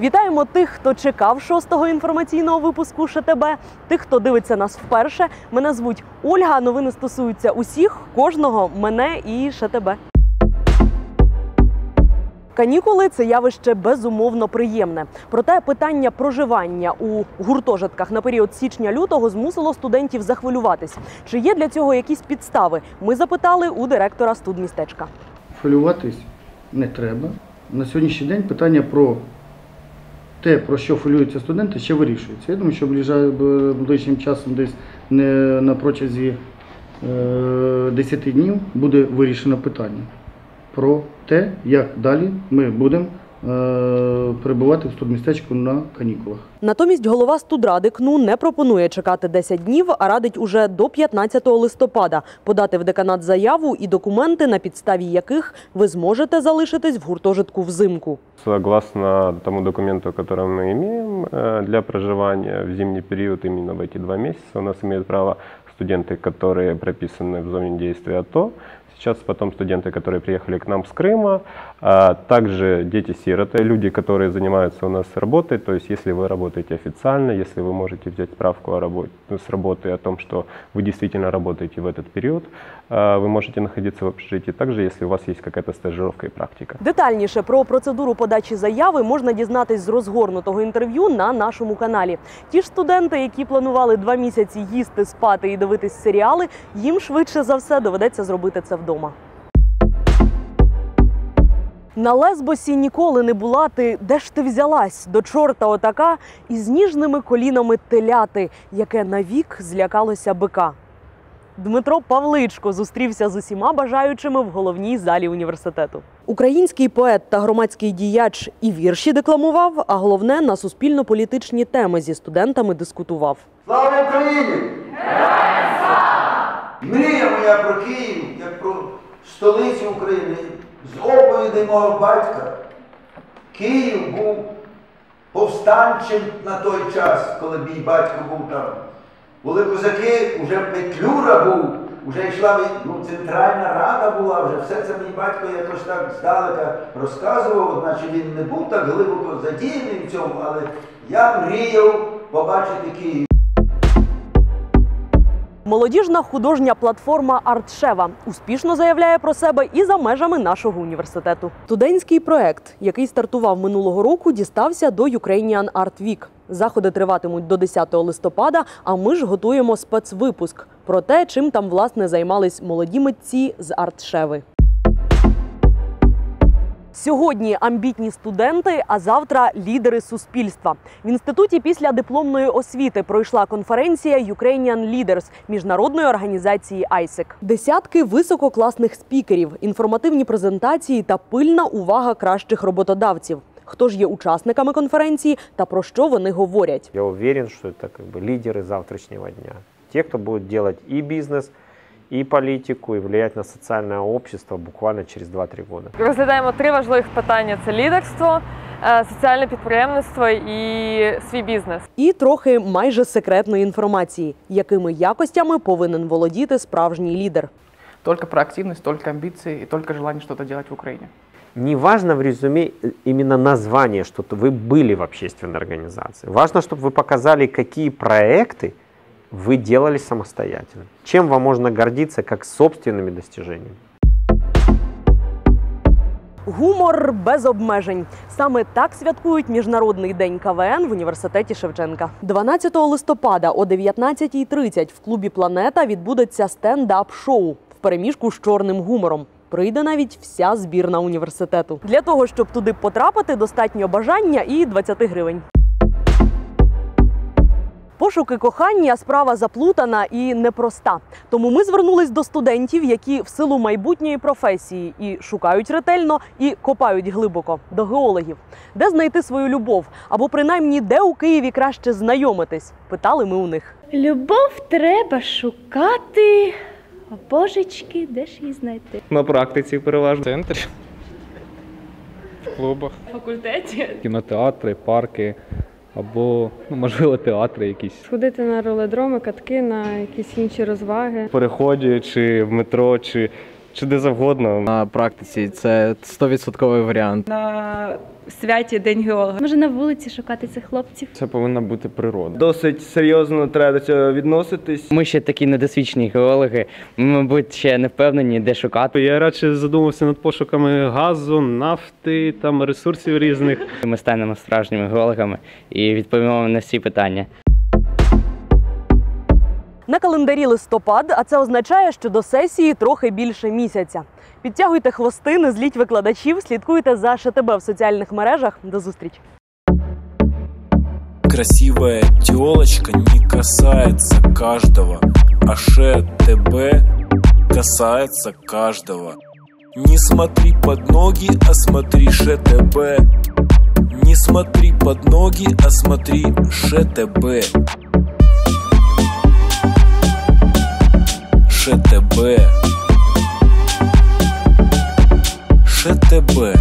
Вітаємо тих, хто чекав шостого інформаційного випуску ШТБ, тих, хто дивиться нас вперше. Мене звуть Ольга. Новини стосуються усіх, кожного, мене і ШТБ. Канікули це явище безумовно приємне. Проте питання проживання у гуртожитках на період січня-лютого змусило студентів захвилюватись. Чи є для цього якісь підстави? Ми запитали у директора студмістечка. Хвилюватись не треба. На сьогоднішній день питання про те, про що хвилюються студенти, ще вирішується. Я думаю, що ближчим часом, десь не на протязі е, 10 днів, буде вирішено питання про те, як далі ми будемо е, перебувати в студмістечку на канікулах. Натомість голова студради КНУ не пропонує чекати 10 днів, а радить уже до 15 листопада подати в деканат заяву і документи, на підставі яких ви зможете залишитись в гуртожитку взимку. Согласно тому документу, который мы имеем э, для проживания в зимний период, именно в эти два месяца, у нас имеют право студенты, которые прописаны в зоне действия АТО, сейчас потом студенты, которые приехали к нам с Крыма, а также дети-сироты, люди, которые занимаются у нас работой, то есть если вы работаете официально, если вы можете взять справку о работе, с работы о том, что вы действительно работаете в этот период, а, вы можете находиться в общежитии, также если у вас есть какая-то стажировка и практика. Детальніше про процедуру подачі заяви можна дізнатись з розгорнутого інтерв'ю на нашому каналі. Ті ж студенти, які планували два місяці їсти, спати і дивитись серіали, їм швидше за все доведеться зробити це вдома. На Лесбосі ніколи не була ти, де ж ти взялась до чорта отака із ніжними колінами теляти, яке навік злякалося бика. Дмитро Павличко зустрівся з усіма бажаючими в головній залі університету. Український поет та громадський діяч і вірші декламував, а головне на суспільно-політичні теми зі студентами дискутував. Слава Україні! Мрія моя про Київ, як про столицю України, з оповідей мого батька. Київ був повстанчим на той час, коли мій батько був там. Були козаки, вже Петлюра був, вже йшла ну, Центральна Рада була, вже все це мій батько якось так здалека розказував, наче він не був так глибоко задіяний в цьому, але я мріяв побачити Київ. Молодіжна художня платформа Артшева успішно заявляє про себе і за межами нашого університету. Студентський проект, який стартував минулого року, дістався до Ukrainian Art Week. Заходи триватимуть до 10 листопада. А ми ж готуємо спецвипуск про те, чим там власне займались молоді митці з Артшеви. Сьогодні амбітні студенти, а завтра лідери суспільства. В інституті після дипломної освіти пройшла конференція Ukrainian Leaders міжнародної організації ISEC. Десятки висококласних спікерів, інформативні презентації та пильна увага кращих роботодавців. Хто ж є учасниками конференції та про що вони говорять? Я уверен, что это как бы лидеры завтрашнего дня. Те, кто будет делать и бизнес, и политику, и влиять на социальное общество буквально через 2-3 года. Розглядаємо три важливих питання: це лідерство, е, соціальне підприємництво і свій бізнес. І трохи майже секретної інформації, якими якостями повинен володіти справжній лідер. Только проактивность, только амбиции и только желание что-то делать в Украине. Не важно в резюме э, именно название, что то вы были в общественной организации. Важно, чтобы вы показали, какие проекты вы делали самостоятельно. Чем вам можно гордиться как собственными достижениями. Гумор без обмежень. Саме так святкують Міжнародний день КВН в університеті Шевченка. 12 листопада о 19.30 в клубі Планета відбудеться стендап-шоу в переміжку з чорним гумором. Прийде навіть вся збірна університету. Для того, щоб туди потрапити, достатньо бажання і 20 гривень. Пошуки кохання справа заплутана і непроста. Тому ми звернулись до студентів, які в силу майбутньої професії і шукають ретельно, і копають глибоко до геологів, де знайти свою любов, або принаймні де у Києві краще знайомитись. Питали ми у них. Любов треба шукати. О, Божечки, де ж її знайти? На практиці переважно в центрі, в клубах, В факультеті. кінотеатри, парки або, ну, можливо, театри якісь. Сходити на роледроми, катки, на якісь інші розваги. В переході, чи в метро, чи чи де завгодно. На практиці це 100% варіант. На святі День геолога. Може на вулиці шукати цих хлопців. Це повинна бути природа. Досить серйозно треба до цього відноситись. Ми ще такі недосвідчені геологи. Ми, мабуть, ще не впевнені, де шукати. Я радше задумався над пошуками газу, нафти, там ресурсів різних. Ми станемо справжніми геологами і відповімо на всі питання. На календарі листопад, а це означає, що до сесії трохи більше місяця. Підтягуйте хвости, не зліть викладачів, слідкуйте за ШТБ в соціальних мережах. До зустрічі! Красивая телочка не касается каждого, а ШТБ касается каждого. Не смотри под ноги, а смотри ШТБ. Не смотри под ноги, а смотри ШТБ. ШТБ. ШТБ.